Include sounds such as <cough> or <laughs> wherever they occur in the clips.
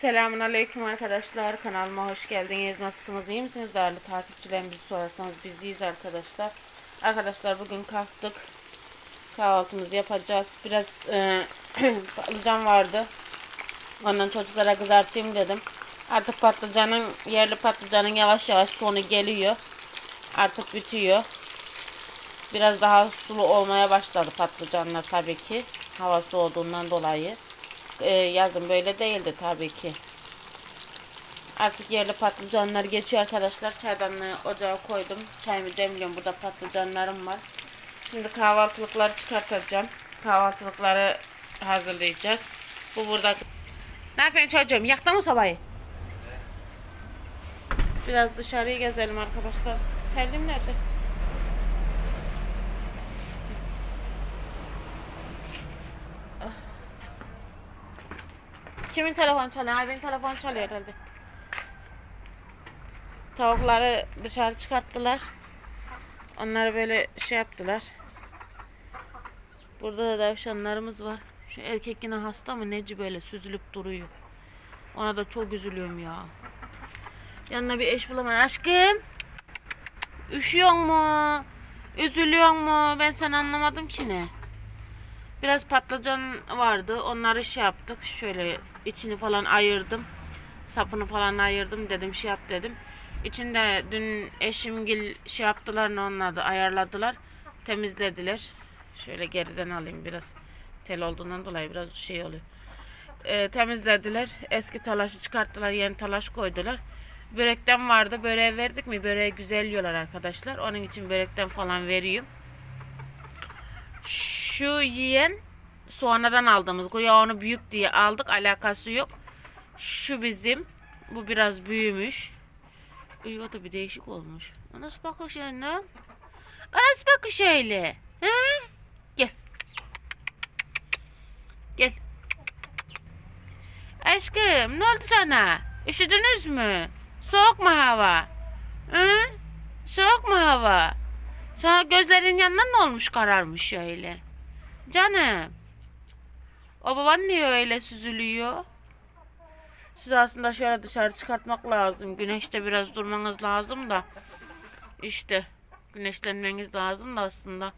Selamun Aleyküm arkadaşlar. Kanalıma hoş geldiniz. Nasılsınız? iyi misiniz? Değerli takipçilerimizi sorarsanız biz iyiyiz arkadaşlar. Arkadaşlar bugün kalktık. Kahvaltımızı yapacağız. Biraz e, <clears throat> patlıcan vardı. Ondan çocuklara kızartayım dedim. Artık patlıcanın, yerli patlıcanın yavaş yavaş sonu geliyor. Artık bitiyor. Biraz daha sulu olmaya başladı patlıcanlar tabii ki. Hava soğuduğundan dolayı. Ee, yazın böyle değildi tabii ki. Artık yerli patlıcanlar geçiyor arkadaşlar. Çaydanlığı ocağa koydum. Çayımı demliyorum. Burada patlıcanlarım var. Şimdi kahvaltılıkları çıkartacağım. Kahvaltılıkları hazırlayacağız. Bu burada. Ne yapıyorsun çocuğum? Yaktın mı sobayı? Biraz dışarıyı gezelim arkadaşlar. Terliğim nerede? Kimin telefon çalıyor? Ay benim telefon çalıyor herhalde. Tavukları dışarı çıkarttılar. Onları böyle şey yaptılar. Burada da tavşanlarımız var. Şu erkek yine hasta mı neci böyle süzülüp duruyor. Ona da çok üzülüyorum ya. Yanına bir eş bulamam. Aşkım. Üşüyor mu? Üzülüyor mu? Ben sen anlamadım ki ne. Biraz patlıcan vardı. Onları şey yaptık. Şöyle içini falan ayırdım. Sapını falan ayırdım dedim şey yap dedim. İçinde dün eşimgil şey yaptılar ne onun adı ayarladılar. Temizlediler. Şöyle geriden alayım biraz. Tel olduğundan dolayı biraz şey oluyor. Ee, temizlediler. Eski talaşı çıkarttılar. Yeni talaş koydular. Börekten vardı. Böreğe verdik mi? Böreği güzel yiyorlar arkadaşlar. Onun için börekten falan veriyorum. Şu yiyen sonradan aldığımız. Güya onu büyük diye aldık. Alakası yok. Şu bizim. Bu biraz büyümüş. Uy, o da bir değişik olmuş. O nasıl bakış öyle? O nasıl bakış öyle? He? Gel. Gel. Aşkım ne oldu sana? Üşüdünüz mü? Soğuk mu hava? Hı? Soğuk mu hava? Sana gözlerin yanından ne olmuş kararmış öyle? Canım. O baban niye öyle süzülüyor? Siz aslında şöyle dışarı çıkartmak lazım. Güneşte biraz durmanız lazım da. İşte güneşlenmeniz lazım da aslında.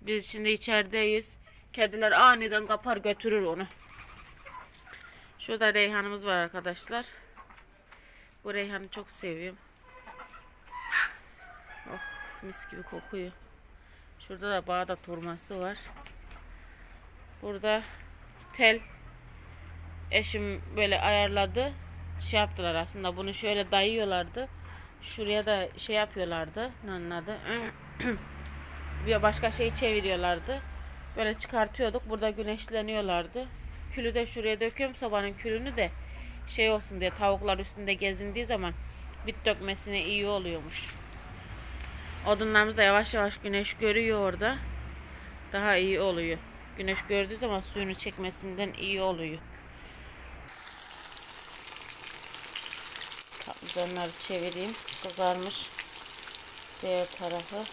Biz şimdi içerideyiz. Kediler aniden kapar götürür onu. Şurada reyhanımız var arkadaşlar. Bu reyhanı çok seviyorum. Oh mis gibi kokuyor. Şurada da Bağdat hurması var. Burada tel eşim böyle ayarladı. Şey yaptılar aslında bunu şöyle dayıyorlardı. Şuraya da şey yapıyorlardı. Ne onun adı? <clears throat> bir başka şey çeviriyorlardı. Böyle çıkartıyorduk. Burada güneşleniyorlardı. Külü de şuraya döküyorum. Sobanın külünü de şey olsun diye tavuklar üstünde gezindiği zaman bit dökmesine iyi oluyormuş. Odunlarımız da yavaş yavaş güneş görüyor orada. Daha iyi oluyor. Güneş gördüğü zaman suyunu çekmesinden iyi oluyor. Patlıcanları çevireyim. Kızarmış. Diğer tarafı.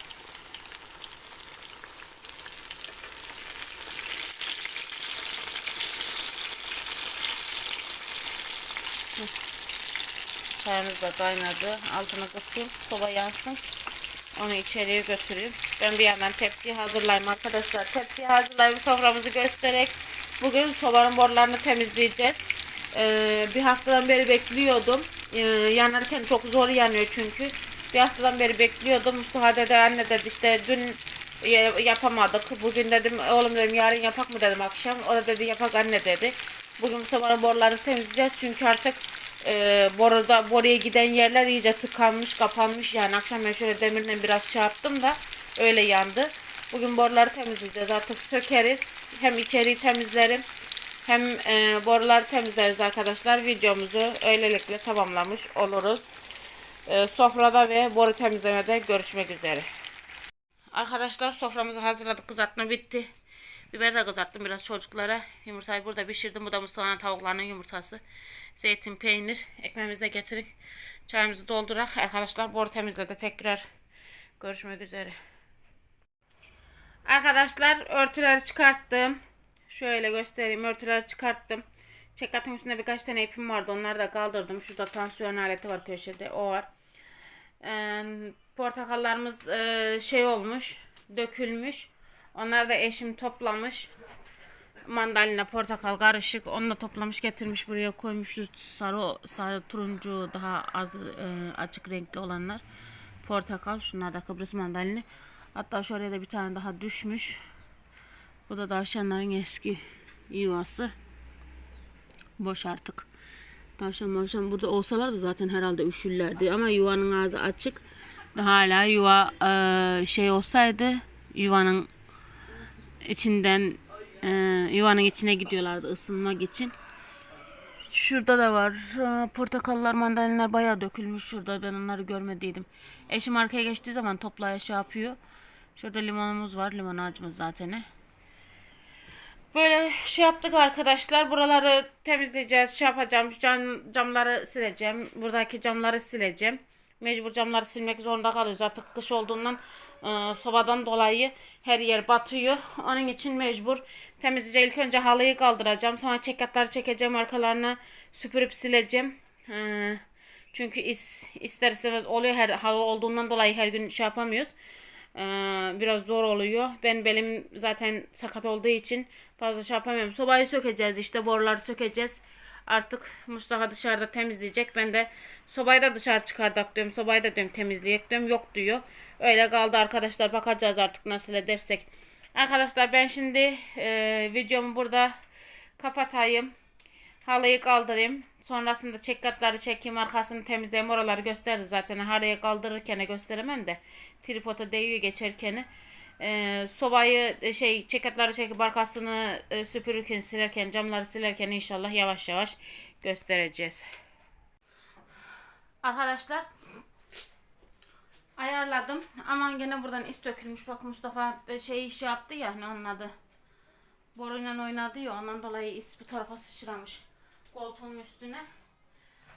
Çayımız da kaynadı. Altına kısayım. Soba yansın. Onu içeriye götüreyim. Ben bir yandan tepsiyi hazırlayayım arkadaşlar. Tepsiyi hazırlayıp soframızı göstererek bugün sobanın borularını temizleyeceğiz. Ee, bir haftadan beri bekliyordum. Ee, yanarken çok zor yanıyor çünkü. Bir haftadan beri bekliyordum. Mustafa dedi anne dedi işte dün ya- yapamadık. Bugün dedim oğlum dedim yarın yapak mı dedim akşam. O da dedi yapak anne dedi. Bugün sobanın borularını temizleyeceğiz çünkü artık e, boruda boruya giden yerler iyice tıkanmış, kapanmış. Yani akşam ben şöyle demirle biraz şey yaptım da öyle yandı. Bugün boruları temizleyeceğiz. Artık sökeriz. Hem içeriği temizlerim hem e, boruları temizleriz arkadaşlar. Videomuzu öylelikle tamamlamış oluruz. E, sofrada ve boru temizlemede görüşmek üzere. Arkadaşlar soframızı hazırladık. Kızartma bitti. Biber de kızarttım biraz çocuklara. Yumurtayı burada pişirdim. Bu da Mustafa'nın tavuklarının yumurtası. Zeytin, peynir. Ekmeğimizi de getirin. Çayımızı doldurak. Arkadaşlar boru temizledi. Tekrar görüşmek üzere. Arkadaşlar örtüleri çıkarttım. Şöyle göstereyim. Örtüleri çıkarttım. Çekatın üstünde birkaç tane ipim vardı. Onları da kaldırdım. Şurada tansiyon aleti var köşede. O var. Ee, portakallarımız e, şey olmuş. Dökülmüş. Onları da eşim toplamış. Mandalina, portakal karışık. Onu da toplamış getirmiş buraya koymuştu. Sarı, sarı turuncu daha az e, açık renkli olanlar. Portakal. Şunlar da Kıbrıs mandalini. Hatta şuraya da bir tane daha düşmüş. Bu da tavşanların eski yuvası. Boş artık. Tavşan mavşan burada olsalar da zaten herhalde üşürlerdi. Ama yuvanın ağzı açık. Hala yuva e, şey olsaydı yuvanın içinden e, yuvanın içine gidiyorlardı ısınmak için. Şurada da var. E, portakallar, mandalinalar bayağı dökülmüş şurada. Ben onları görmediydim. Eşim arkaya geçtiği zaman toplaya şey yapıyor. Şurada limonumuz var. Limon ağacımız zaten. Böyle şey yaptık arkadaşlar. Buraları temizleyeceğiz. Şey yapacağım. Cam, camları sileceğim. Buradaki camları sileceğim. Mecbur camları silmek zorunda kalıyoruz. Artık kış olduğundan e, sobadan dolayı her yer batıyor. Onun için mecbur temizleyeceğim. İlk önce halıyı kaldıracağım. Sonra çekatları çekeceğim. Arkalarını süpürüp sileceğim. E, çünkü is, ister istemez oluyor. Her halı olduğundan dolayı her gün şey yapamıyoruz. Ee, biraz zor oluyor. Ben belim zaten sakat olduğu için fazla şey yapamıyorum. Sobayı sökeceğiz işte boruları sökeceğiz. Artık Mustafa dışarıda temizleyecek. Ben de sobayı da dışarı çıkardık diyorum. Sobayı da diyorum temizleyecek diyorum. Yok diyor. Öyle kaldı arkadaşlar. Bakacağız artık nasıl edersek. Arkadaşlar ben şimdi e, videomu burada kapatayım. Halıyı kaldırayım. Sonrasında çekkatları çekeyim. Arkasını temizleyeyim. Oraları gösteririz zaten. Halıyı kaldırırken gösteremem de. Tripoda değiyor geçerken. Ee, sobayı e, şey çekatları çekip arkasını e, süpürürken silerken camları silerken inşallah yavaş yavaş göstereceğiz. Arkadaşlar ayarladım. Aman gene buradan is dökülmüş. Bak Mustafa da şey iş yaptı ya ne onun adı. Boruyla oynadı ya ondan dolayı is bu tarafa sıçramış. Koltuğun üstüne.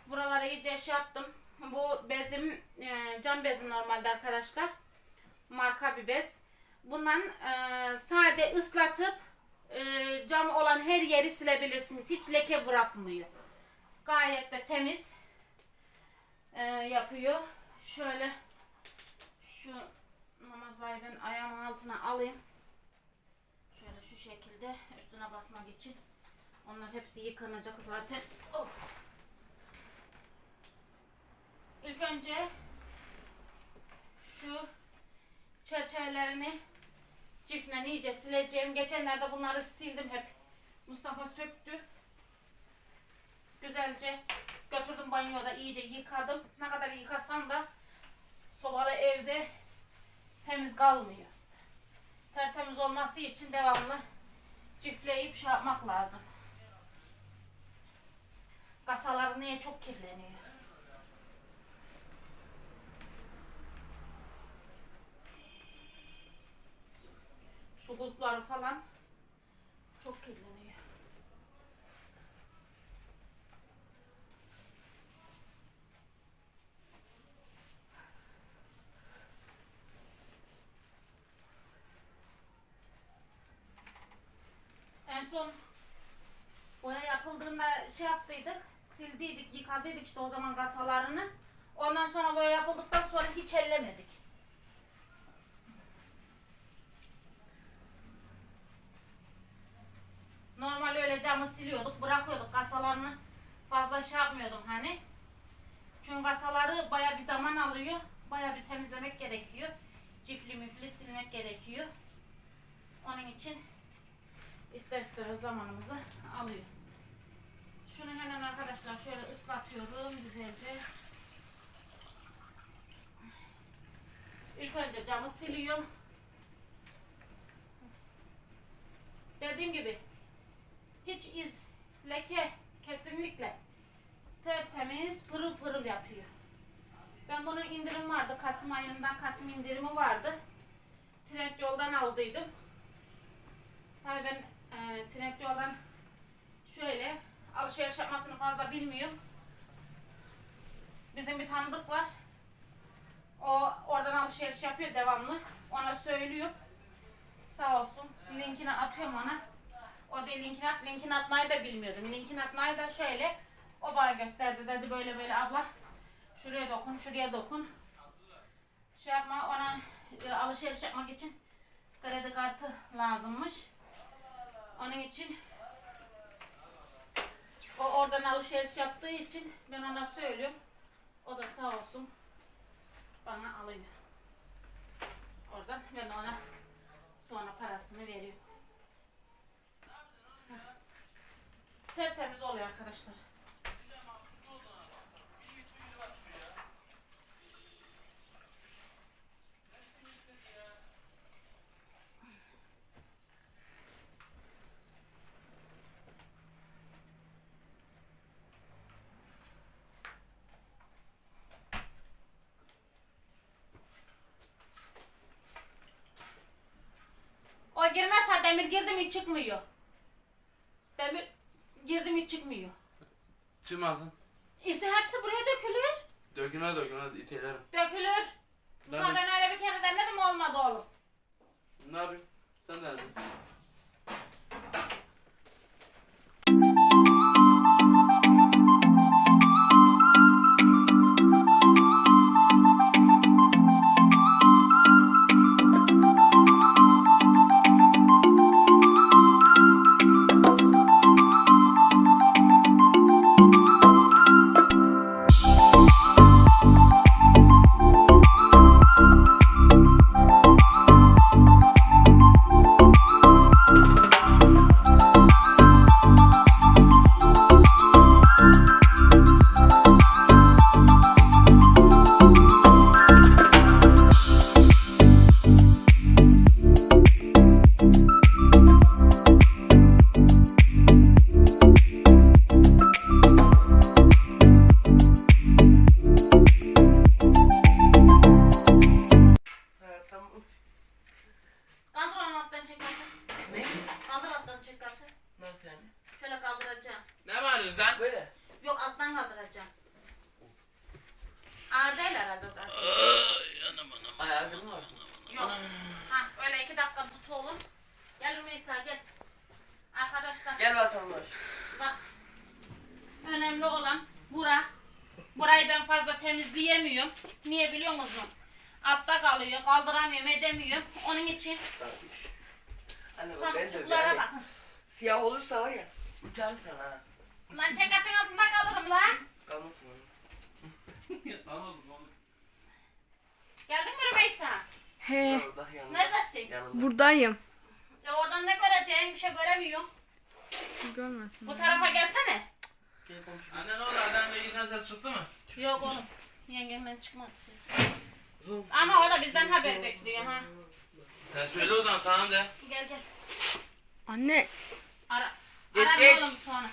Buraları iyice şey yaptım. Bu bezim e, cam bezim normalde arkadaşlar. Marka bir bez. Bundan e, sade ıslatıp e, cam olan her yeri silebilirsiniz. Hiç leke bırakmıyor. Gayet de temiz e, yapıyor. Şöyle şu namazlayı ben ayağımın altına alayım. Şöyle şu şekilde üstüne basmak için. Onlar hepsi yıkanacak zaten. Of. İlk önce şu çerçevelerini cifle iyice sileceğim. Geçenlerde bunları sildim hep. Mustafa söktü. Güzelce götürdüm banyoda iyice yıkadım. Ne kadar yıkasam da sobalı evde temiz kalmıyor. Tertemiz olması için devamlı cifleyip şey yapmak lazım. Kasaları niye çok kirleniyor? Şu falan çok kirleniyor. En son boya yapıldığında şey yaptıydık, sildiydik, yıkadıydık işte o zaman kasalarını. Ondan sonra boya yapıldıktan sonra hiç ellemedik. Normal öyle camı siliyorduk, bırakıyorduk kasalarını fazla şey yapmıyordum hani. Çünkü kasaları baya bir zaman alıyor. Baya bir temizlemek gerekiyor. Cifli müfli silmek gerekiyor. Onun için ister istemez zamanımızı alıyor. Şunu hemen arkadaşlar şöyle ıslatıyorum güzelce. İlk önce camı siliyorum. Dediğim gibi hiç iz, leke kesinlikle tertemiz pırıl pırıl yapıyor. Ben bunu indirim vardı. Kasım ayından Kasım indirimi vardı. Trend yoldan aldıydım. Tabii ben e, Trend yoldan şöyle alışveriş yapmasını fazla bilmiyorum. Bizim bir tanıdık var. O oradan alışveriş yapıyor devamlı. Ona söylüyor. Sağ olsun. Linkini atıyorum ona. O değil linkini, at, linkini atmayı da bilmiyordum. Linkini atmayı da şöyle o bana gösterdi dedi böyle böyle abla şuraya dokun şuraya dokun. Şey yapma ona e, alışveriş yapmak için kredi kartı lazımmış. Onun için o oradan alışveriş yaptığı için ben ona söylüyorum. O da sağ olsun bana alıyor. Oradan ben ona sonra parasını veriyorum. Heh. Tertemiz oluyor arkadaşlar. O girmezse demir girdi mi çıkmıyor. Çıkmıyor. Çıkmasın. İşte hepsi buraya dökülür. Dökülmez dökülmez itelerim. Dökülür. Ben Sana de- ben öyle bir kere denedim olmadı oğlum. Ne yapayım? Sen de hadi. Şey göremiyorum. Görmesin. Bu tarafa gelsene. Gel komşu. Anne ne oldu? Adamla ilgili ses çıktı mı? Yok oğlum. Yengemden çıkmadı ses. Ama o da bizden haber bekliyor ha. Sen söyle o zaman tamam de. Gel gel. Anne, Ara. Geç, Ara geç. oğlum sonra.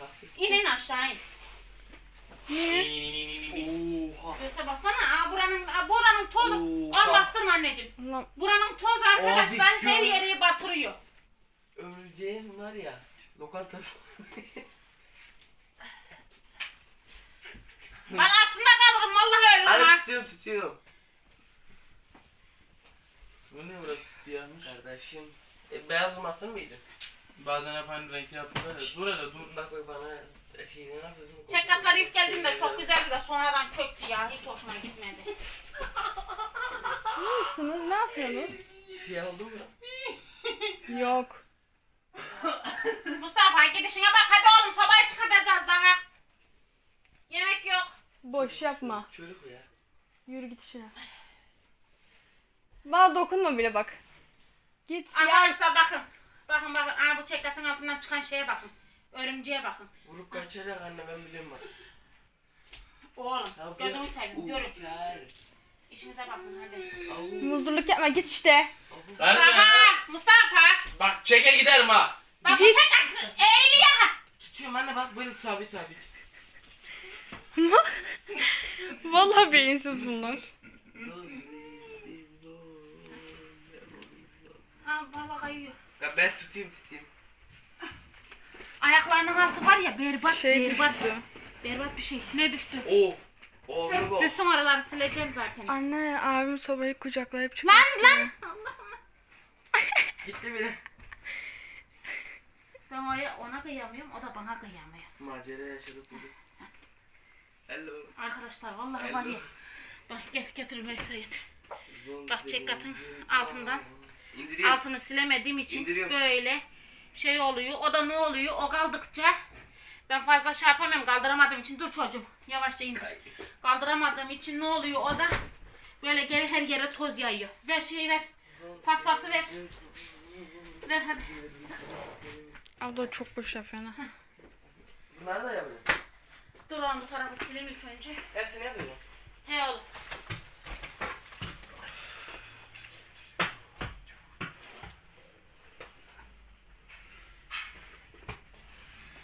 Bak. İn in aşağı in. Oha. Göğse baksana. Aa buranın, aa, buranın tozu. Oha. Bastırma anneciğim. Allah'ım. Buranın tozu arkadaşlar Abi, her gör- yeri batırıyor. Öleceğin var ya. Lokanta. <laughs> Bak aklında kalırım vallahi ölürüm Hadi ha. tutuyorum tutuyorum. Bu ne burası siyahmış? Kardeşim. E, beyaz olmasın mıydı? Bazen hep aynı renkli yaptım böyle. Dur hele dur. Bak bak bana şey? Çekatlar ilk geldiğinde çok güzeldi de sonradan çöktü ya. Hiç hoşuma gitmedi. nasılsınız? Ne yapıyorsunuz? Siyah oldu mu? Yok. Mustafa gidişine bak hadi oğlum sobayı çıkartacağız daha. Yemek yok. Boş yapma. Çocuk bu ya. Yürü git işine. Bana dokunma bile bak. Git ya. Arkadaşlar bakın. Bakın bakın. Aa, bu çekatın altından çıkan şeye bakın. Örümceğe bakın. Vurup kaçarak anne ben biliyorum bak. Oğlum Ya bu- gözünü seveyim görün. Uçar. İşinize bakın hadi. Au. Muzurluk yapma git işte. Kardeşim Mustafa! Mustafa! Bak çeke giderim ha. Bak bu Git. çekatın eğiliyor. Tutuyorum anne bak böyle sabit sabit. Vallahi beyinsiz bunlar. Ha valla kayıyor. Ya ben tutayım tutayım. Ayaklarının altı var ya berbat Şey berbat. düştü. Berbat bir şey. Ne düştü? Oo. Oldu bu. Düşsün oraları sileceğim zaten. Anne abim sobayı kucaklayıp çıktı. Lan lan! Allah'ım. <laughs> Gitti bile. Ben ona, ona kıyamıyorum, o da bana kıyamıyor. Macera yaşadık bugün. Hello. Arkadaşlar vallahi var ya. Bak get getir Meysayet. Bak çek katın altından. İndiriyorum. Altını silemediğim için İndiriyorum. böyle şey oluyor. O da ne oluyor? O kaldıkça ben fazla şey yapamıyorum. Kaldıramadığım için dur çocuğum. Yavaşça indir. Kaldıramadığım için ne oluyor? O da böyle geri her yere toz yayıyor. Ver şeyi ver. Paspası ver. Ver hadi. Abla çok boş yapıyorsun ha. Bunları da yapıyorum. Dur oğlum bu tarafı sileyim ilk önce. Hepsini yapıyorum. He oğlum.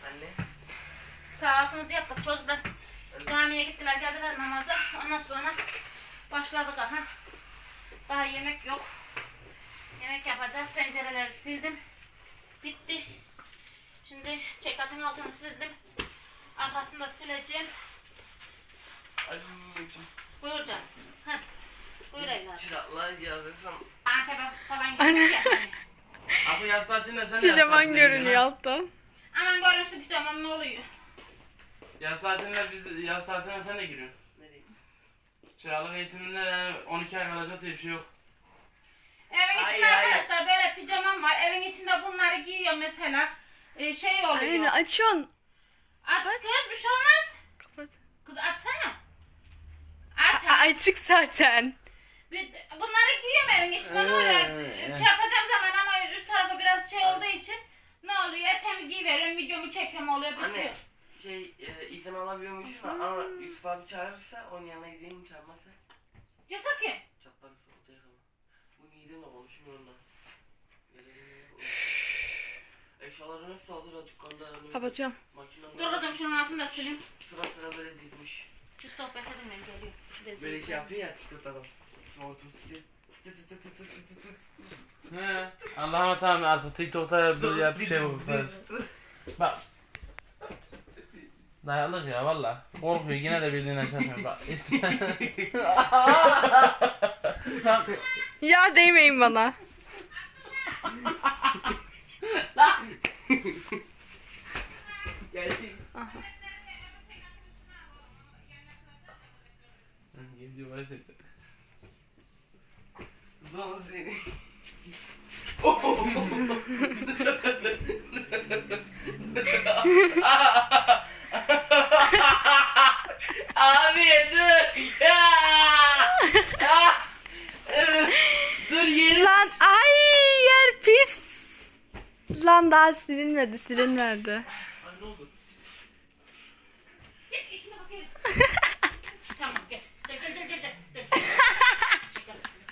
Anne. Kahvaltımızı yaptık çocuklar. Camiye gittiler geldiler namaza. Ondan sonra başladık aha. Daha yemek yok. Yemek yapacağız. Pencereleri sildim. Bitti. Şimdi çekatın altını sildim. Arkasını da sileceğim. Ay, Buyur canım. Hadi. Buyur evladım. Çıraklar. Antep'e falan gittik ya. hani. Abi yaz tatiline sen de yaz Pijaman tatiline görünüyor gidiyorsun alttan. Aman görünsün pijamam ne oluyor? Yaz tatiline biz yaz tatiline sen de giriyorsun. Nereye? Çıralık eğitiminde yani 12 ay kalacak diye bir şey yok. Evin Ay, içinde ay. arkadaşlar böyle pijamam var. Evin içinde bunları giyiyor mesela. Ee, şey oluyor. Aynen açıyorsun. Aç kız bir şey olmaz. Kapat. Kız açsana. Aç. A- açık zaten. Bir- Bunları giyiyorum evin içinde ne oluyor? Şey yapacağım zaman ama üst tarafı biraz şey olduğu için ne oluyor? Etemi giyiveriyorum, videomu çekiyorum oluyor bitiyor. Anne. Şey e, izin alabiliyormuşsun da ama Yusuf abi çağırırsa onun yanına gideyim çağırmazsa. Yasak ki. Çatlar olacak ama. Bu giydim de konuşmuyor onunla. Eşyaların hepsi hazır açık kanda. önümde. Kapatıyorum. Makinenin Dur kızım şunun altını da sileyim. Sıra sıra böyle dizmiş. Siz sohbet edin ben geliyorum. Şu Böyle şey yapıyor ya TikTok'ta adam. Soğutum tutuyor. Tı tı tı tı tı tı tı tı. He. Allah'ıma tamam artık TikTok'ta bir yap bir şey bu. Bak. Dayalık ya valla. Korkuyor yine de bildiğinden kaçmıyor. Bak. <laughs> Ya değmeyin bana. Geldim. Gidiyor başladı. Zor seni. <laughs> <laughs> Abi dur. Ya. <laughs> Ya. dur yeni. Lan ay yer pis. Lan daha silinmedi silinmedi. Ay ne oldu? Git işine bakayım. <laughs> tamam gel. Gel gel gel gel. gel. gel. Çek yapısını.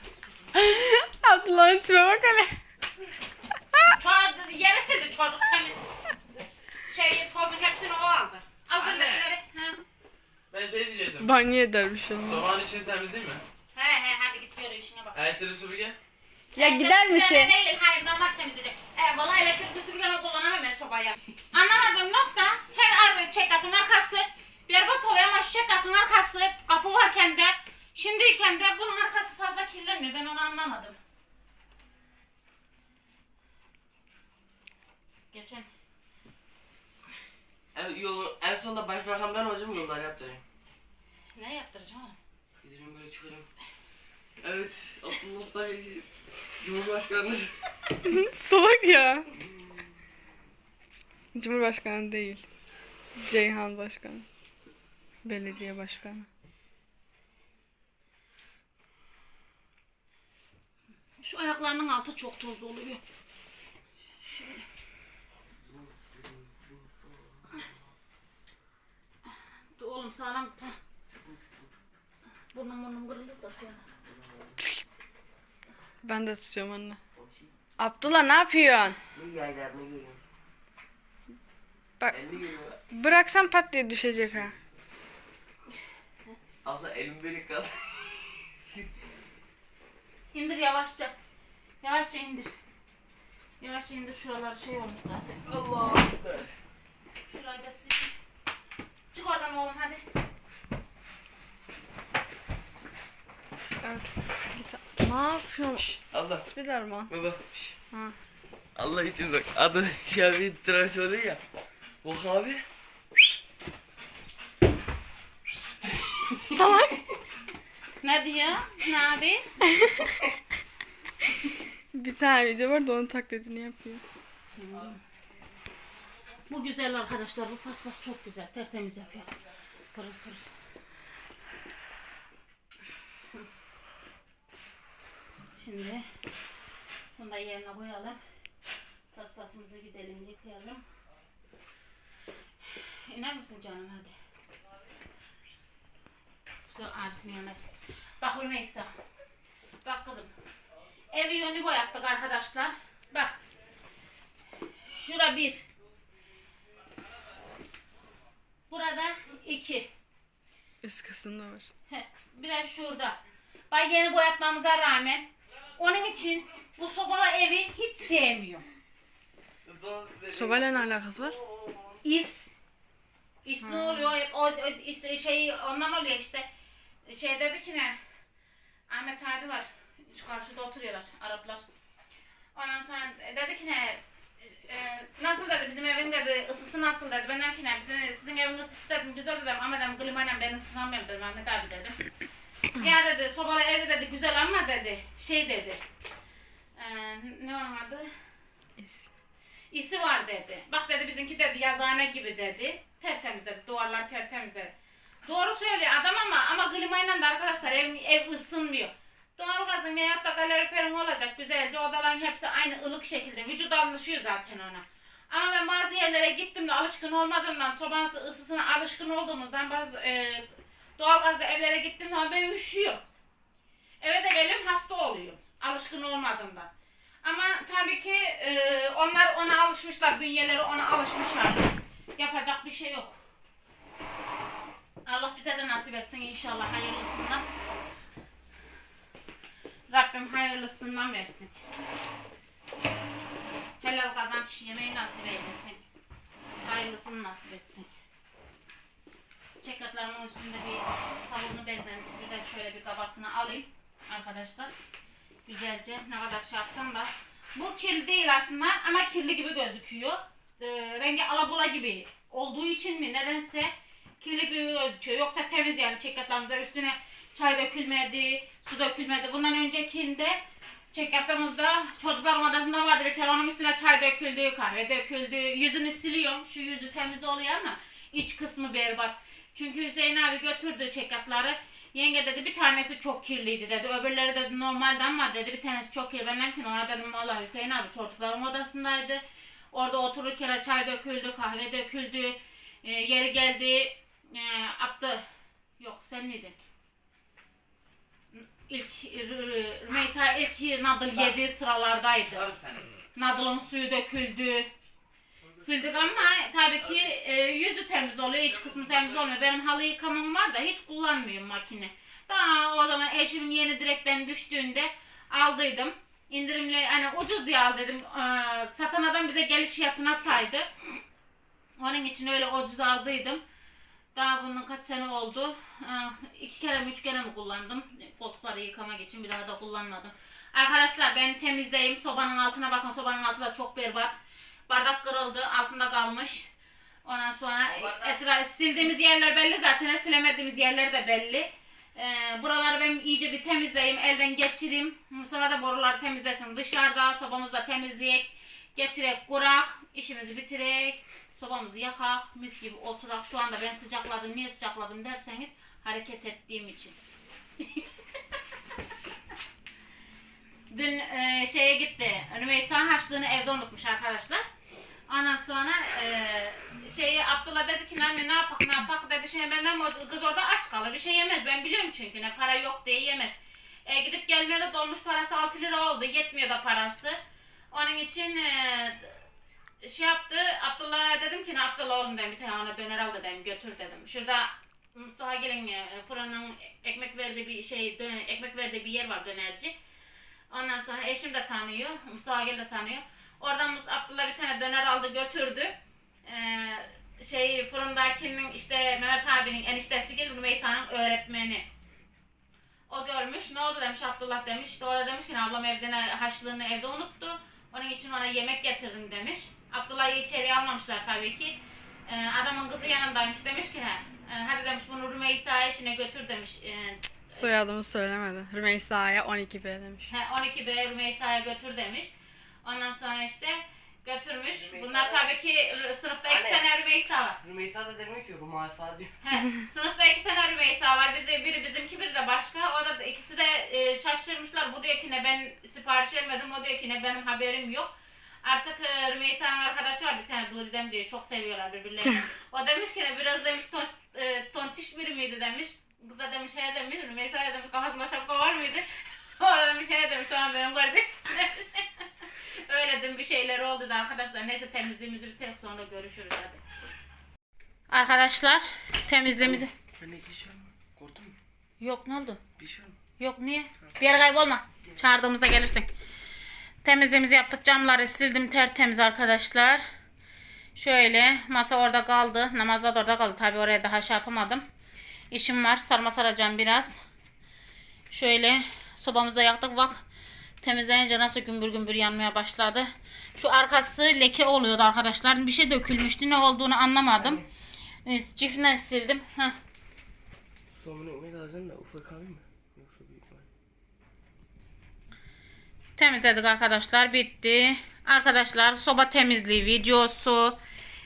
Ablanın tipe bak hele. Çocuk yere sildi çocuk temiz. Şey tozun hepsini o aldı. Al Anne. buradakileri. Ha. Ben şey diyecektim. Banyo eder bir şey olmaz. Sobanın içini temizleyeyim mi? He he hadi git yürü işine bak. Elektrik süpürge. Ya gider misin? Temizleme Değil, hayır normal temizleyecek. E, valla elektrikli süpürgeme kullanamam ben sobaya. Anlamadığım nokta her ar çekatın arkası berbat oluyor ama şu çekatın arkası kapı varken de şimdiyken de bunun arkası fazla kirlenmiyor. Ben onu anlamadım. Geçen. En, yolu, en sonunda başbakan ben olacağım yolları yaptırayım. Ne yaptıracağım oğlum? Gidelim böyle çıkarım. Evet. Abdullah Cumhurbaşkanı. Salak ya. Cumhurbaşkanı değil. Ceyhan Başkanı. Belediye Başkanı. Şu ayaklarının altı çok tozlu oluyor. Şöyle. Dur oğlum sağlam tut. Burnum burnum kırılır da sonra. Ben de tutuyorum anne. Abdullah ne yapıyorsun? Ne yaylarını görüyorum. Bak. Elini görüyorum. Bıraksan pat diye düşecek ha. Abla elim böyle kaldı. İndir yavaşça. Yavaşça indir. Yavaşça indir şuralar şey olmuş zaten. Allah. Şurayı da sileyim. Çık oradan oğlum hadi. Evet. Git. Ne yapıyorsun? Allah. Spiderman. Baba. şş. Ha. Allah için bak adı <laughs> şey abi tıraş oluyor ya. Bak abi. Salak. Ne diyor? Ne abi? <laughs> Bir tane video var da onun taklidini yapıyor. Bu güzel arkadaşlar. Bu paspas çok güzel. Tertemiz yapıyor. Pırıl pırıl. Şimdi bunu da yerine koyalım. Paspasımızı gidelim yıkayalım. İner misin canım hadi. Şu abisinin yanına. Bak Rümeysa. Bak kızım. Evi yönü boyattık arkadaşlar. Bak. Şura bir. Burada iki. Üst kısımda var. Heh, bir de şurada. Bak yeni boyatmamıza rağmen onun için bu sobalı evi hiç sevmiyorum. Sobayla ne alakası var? İs. İs ne oluyor? O, o is, şey ondan oluyor işte. Şey dedi ki ne? Ahmet abi var. Şu karşıda oturuyorlar Araplar. Ondan sonra dedi ki ne? e, nasıl dedi bizim evin dedi ısısı nasıl dedi. Ben dedim ki ne bizim, sizin evin ısısı dedim güzel dedim ama dedim klimayla ben ısınamıyorum dedim Ahmet abi dedim. Ya dedi sobalı evi dedi güzel ama dedi şey dedi. E, ne onun adı? İsi var dedi. Bak dedi bizimki dedi yazıhane gibi dedi. Tertemiz dedi. Duvarlar tertemiz dedi. Doğru söylüyor adam ama ama klimayla da arkadaşlar ev, ev ısınmıyor. Doğalgazın veyahut da kaloriferin olacak güzelce odaların hepsi aynı ılık şekilde. Vücut alışıyor zaten ona. Ama ben bazı yerlere gittim de alışkın olmadığımdan sobanın ısısına alışkın olduğumuzdan bazı e, doğalgazlı evlere gittim zaman ben üşüyorum. Eve de geliyorum hasta oluyorum. Alışkın olmadığımdan. Ama tabii ki e, onlar ona alışmışlar. Bünyeleri ona alışmışlar. Yapacak bir şey yok. Allah bize de nasip etsin inşallah hayırlısından. Rabbim hayırlısından versin. Helal kazanç yemeği nasip eylesin. Hayırlısını nasip etsin. Çekatlarımın üstünde bir sabunlu bezle güzel şöyle bir kabasını alayım arkadaşlar. Güzelce ne kadar şey yapsam da. Bu kirli değil aslında ama kirli gibi gözüküyor. Ee, rengi alabula gibi olduğu için mi nedense kirli gibi gözüküyor. Yoksa temiz yani çekatlarımızda üstüne çay dökülmedi, su dökülmedi. Bundan öncekinde çekatlarımızda çocukların odasında vardı bir kere onun üstüne çay döküldü, kahve döküldü. Yüzünü siliyorum. Şu yüzü temiz oluyor ama iç kısmı berbat. Çünkü Hüseyin abi götürdü çekatları. Yenge dedi bir tanesi çok kirliydi dedi. Öbürleri dedi normalde ama dedi bir tanesi çok kirli. Ben dedim ki ona dedim valla Hüseyin abi çocukların odasındaydı. Orada otururken çay döküldü, kahve döküldü. E, yeri geldi. E, attı. Yok sen miydin? İlk Rümeysa ilk Nadıl yedi sıralardaydı. Nadıl'ın suyu döküldü. Sildik ama tabii ki e, yüzü temiz oluyor, iç kısmı temiz olmuyor. Benim halı yıkamam var da hiç kullanmıyorum makine. Daha o zaman eşimin yeni direkten düştüğünde aldıydım. İndirimli hani ucuz diye al dedim. Ee, satan adam bize geliş fiyatına saydı. Onun için öyle ucuz aldıydım. Daha bunun kaç sene oldu. Ee, iki kere mi üç kere mi kullandım. Koltukları yıkamak için bir daha da kullanmadım. Arkadaşlar ben temizleyeyim. Sobanın altına bakın. Sobanın altı da çok berbat. Bardak kırıldı. Altında kalmış. Ondan sonra etra sildiğimiz yerler belli zaten. Silemediğimiz yerler de belli. Ee, buraları ben iyice bir temizleyeyim. Elden geçireyim. Sonra da boruları temizlesin. Dışarıda sobamızda temizleyek. Getirek kurak. işimizi bitirek. Sobamızı yakak. Mis gibi oturak. Şu anda ben sıcakladım. Niye sıcakladım derseniz hareket ettiğim için. <laughs> Dün e, şeye gitti. Rümeysa haçlığını evde unutmuş arkadaşlar. Ondan sonra e, şeyi Abdullah dedi ki anne ne yapak ne yapak dedi. Şimdi benden kız orada aç kalır bir şey yemez. Ben biliyorum çünkü ne para yok diye yemez. E, gidip gelmeye de dolmuş parası 6 lira oldu. Yetmiyor da parası. Onun için e, şey yaptı. Abdullah'a dedim ki ne Abdullah oğlum dedim bir tane ona döner al dedim götür dedim. Şurada Mustafa gelin e, fırının ekmek verdiği bir şey döner, ekmek verdiği bir yer var dönerci. Ondan sonra eşim de tanıyor. Mustafa Gül de tanıyor. Oradan Mus- Abdullah bir tane döner aldı götürdü. Ee, şey fırındakinin işte Mehmet abinin eniştesi Gül Rümeysa'nın öğretmeni. O görmüş. Ne oldu demiş Abdullah demiş. İşte o da demiş ki ablam evde ne, haşlığını evde unuttu. Onun için ona yemek getirdim demiş. Abdullah'ı içeriye almamışlar tabii ki. Ee, adamın kızı yanındaymış demiş ki "He, e, hadi demiş bunu Rümeysa eşine götür demiş. Ee, Soyadımı söylemedi. Rümeysa'ya 12B demiş. He, 12 B Rümeysa'ya götür demiş. Ondan sonra işte götürmüş. Rümeysa- Bunlar tabii ki r- sınıfta iki Anne. tane Rümeysa var. Rümeysa da demiyor ki Rumaysa diyor. <laughs> He, sınıfta iki tane Rümeysa var. Bizde biri bizimki biri de başka. O da ikisi de e, şaşırmışlar. Bu diyor ki ne ben sipariş vermedim. O diyor ki ne benim haberim yok. Artık e, Rümeysa'nın arkadaşı var bir tane Duridem diyor. Çok seviyorlar birbirlerini. <laughs> o demiş ki ne biraz demiş ton- e, tontiş biri miydi demiş. Kız da demiş he demiş. Rümeysa'ya demiş kafasında şapka var mıydı? <laughs> o da demiş he demiş tamam benim kardeşim demiş. Öyle dün bir şeyler oldu da arkadaşlar. Neyse temizliğimizi bitirelim sonra görüşürüz hadi. Arkadaşlar temizliğimizi... Ben ne geçiyorum? Korktun mu? Yok ne oldu? Bir şey? Yok niye? Bir yere kaybolma. Çağırdığımızda gelirsin. Temizliğimizi yaptık. Camları sildim tertemiz arkadaşlar. Şöyle masa orada kaldı. Namazda da orada kaldı. Tabi oraya daha şey yapamadım. İşim var. Sarma saracağım biraz. Şöyle sobamızı da yaktık. Bak temizlenince nasıl gümbür gümbür yanmaya başladı. Şu arkası leke oluyordu arkadaşlar. Bir şey dökülmüştü. Ne olduğunu anlamadım. Evet, Cifle sildim. Heh. Somun ekmek alacaksın da ufak alayım mı? Yoksa büyük mü? Temizledik arkadaşlar. Bitti. Arkadaşlar soba temizliği videosu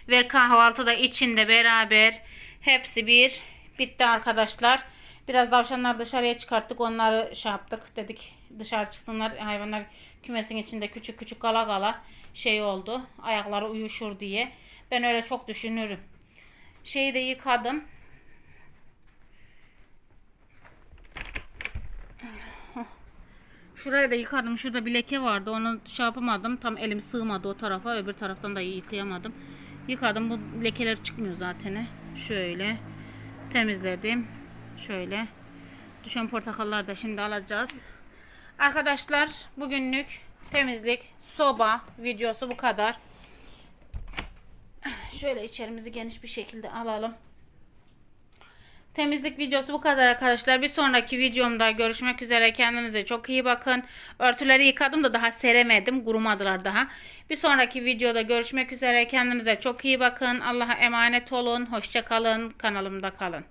ve kahvaltı da içinde beraber hepsi bir bitti arkadaşlar. Biraz tavşanlar dışarıya çıkarttık. Onları şey yaptık. Dedik dışarı çıksınlar. Hayvanlar kümesin içinde küçük küçük kala kala şey oldu. Ayakları uyuşur diye. Ben öyle çok düşünürüm. Şeyi de yıkadım. Şurayı da yıkadım. Şurada bir leke vardı. Onu şey yapamadım. Tam elim sığmadı o tarafa. Öbür taraftan da yıkayamadım. Yıkadım. Bu lekeler çıkmıyor zaten. Şöyle temizledim. Şöyle. Düşen portakallar da şimdi alacağız. Arkadaşlar bugünlük temizlik, soba videosu bu kadar. Şöyle içerimizi geniş bir şekilde alalım. Temizlik videosu bu kadar arkadaşlar. Bir sonraki videomda görüşmek üzere. Kendinize çok iyi bakın. Örtüleri yıkadım da daha seremedim. Kurumadılar daha. Bir sonraki videoda görüşmek üzere. Kendinize çok iyi bakın. Allah'a emanet olun. Hoşça kalın. Kanalımda kalın.